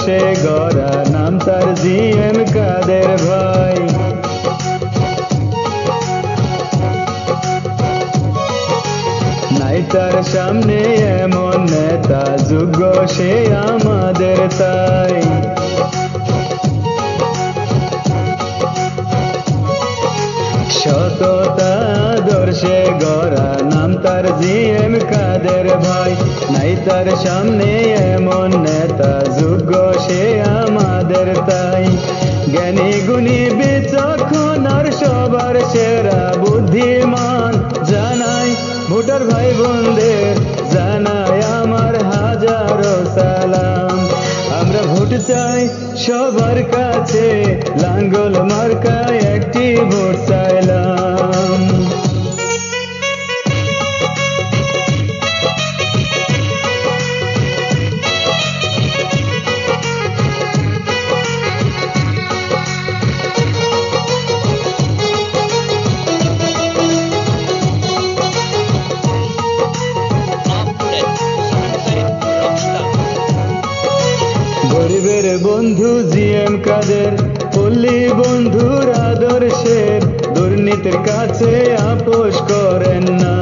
দর্শে গড়া নাম তার জি কাদের ভাই। নাই তার সামনে এমন নেতা, যোগ্য সে আমাদের তাই। সততা গড়া, নাম তার কাদের ভাই। নাই তার সামনে এমন নেতা সে আমাদের তাই। জ্ঞানী বিচক্ষণ আর সবার সেরা বুদ্ধিমান জানাই। ভোটার ভাই বোনদের জানাই আমার হাজারো সালাম। আমরা ভোট চাই সবার কাছে, লাঙ্গল মার্কায় একটি ভোট চাইলাম। বন্ধু জিএম কাদের, পল্লী বন্ধুর আদর্শের, দুর্নীতির কাছে আপোষ করেন না।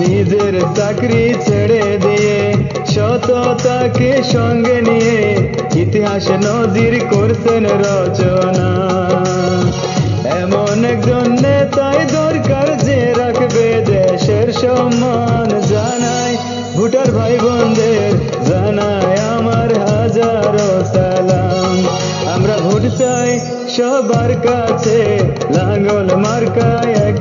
নিজের চাকরি ছেড়ে দিয়ে সততাকে সঙ্গে নিয়ে ইতিহাসে নজির করছেন রচনা। এমন একজন নেতাই দরকার যে রাখবে দেশের সম্মান জানায়। ভোটার ভাই সবার কাছে লাঙ্গল মার্কায়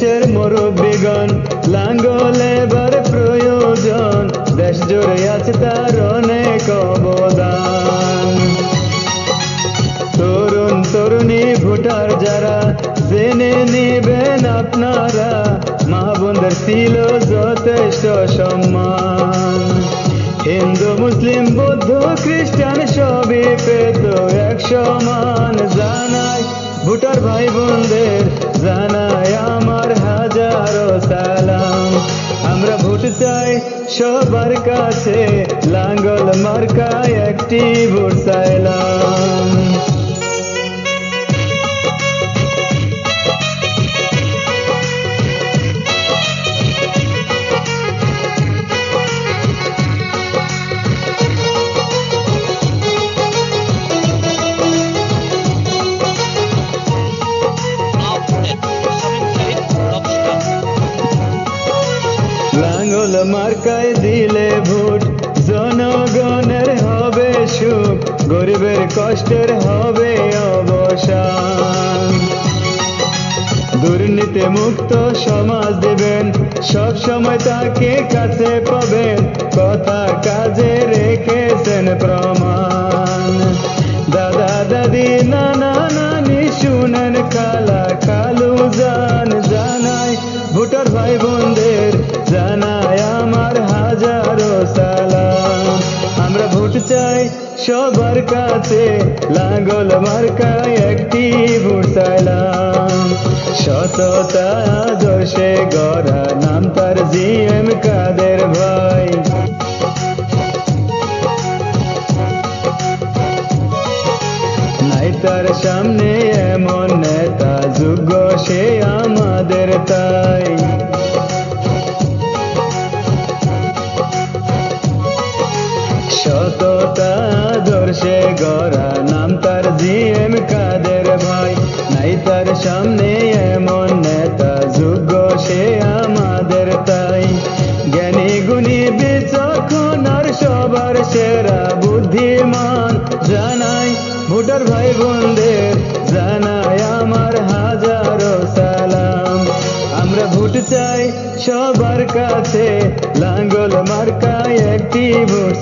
দেশের মুরব্বীগণ, লাঙ্গল এবার প্রয়োজন। দেশ জুড়ে আছে তার অনেক অবদান। তরুণ তরুণী ভোটার যারা, জেনে নিবেন আপনারা, মা বোনদের ছিল যথেষ্ট সম্মান। হিন্দু, মুসলিম, বৌদ্ধ, খ্রিস্টান সবই পেত এক সমান জানাই ভোটার ভাই বোনদের সবার কাছে লাঙ্গল মার্কায় একটি ভোট চাইলাম মার্কায় দিলে ভোট, জনগণের হবে সুখ, গরিবের কষ্টের হবে অবসান। দুর্নীতি মুক্ত সমাজ দেবেন, সব সময় তাকে কাছে পাবেন, কথা কাজে রেখেছেন প্রমাণ। দাদা দাদি, নানা নানি, শুনেন খালা চাই সবার কাছে লাঙ্গল মার্কায় একটি ভোট সততা দোষে গড়া সামনে এমন নেতা যোগ্য সে আমাদের তাই। জ্ঞানী গুণী বিচক্ষণ আর সবার সেরা বুদ্ধিমান জানাই। ভোটার ভাই বোনদের জানাই আমার হাজারো সালাম। আমরা ভোট চাই সবার কাছে। লাঙ্গল মার্কায় একটি ভোট